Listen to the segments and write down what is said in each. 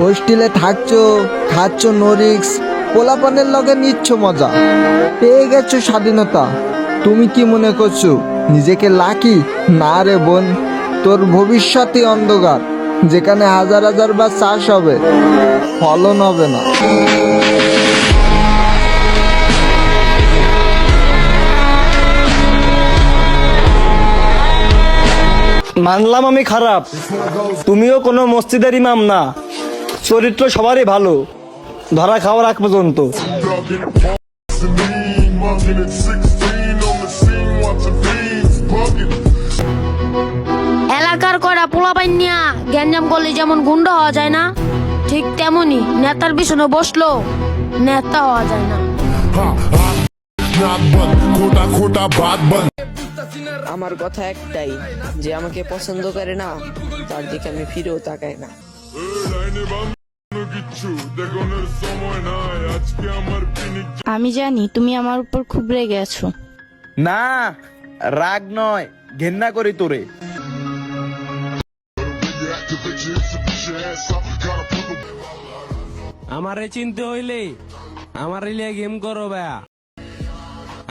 হোস্টেলে থাকছো, খাচ্ছ নোরিক্স পোলাপানের লগে নিচ্ছ মজা। পেয়ে গেছো স্বাধীনতা। তুমি কি মনে করছ, নিজেকে লাকি না রে বোন, তোর ভবিষ্যতই অন্ধকার, যেখানে হাজার হাজার বার চাষ হবে, ফলন হবে না। মানলাম আমি খারাপ, তুমিও কোনো মসজিদের ইমাম না। চরিত্র সবারই ভালো। ধরা খাওয়ার আগ পর্যন্ত। এলাকার করা পোলা নিয়া গ্যাঞ্জাম করলে যেমন গুন্ড হওয়া যায় না ঠিক তেমনি নেতার পিছনে বসল নেতা হওয়া যায় না। আমার কথা একটাই যে আমাকে পছন্দ করে না তার দিকে আমি ফিরেও তাকাই না। লাইনে বান্ধব কিচ্ছু দেখনের সময় নাই আজকে আমার পিনিক আমি জানি তুমি আমার উপর খুব রেগে আছো। না রাগ নয় ঘেন্না করি তোরে। আমারে চিনতে হইলে আমার লিয়া গেম করো ভাইয়া।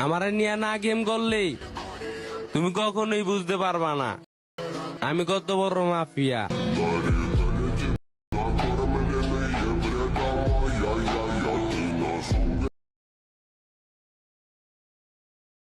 আমারে নিয়ে না গেম করলে তুমি কখনোই বুঝতে পারবা না। আমি কত বড় মাফিয়া।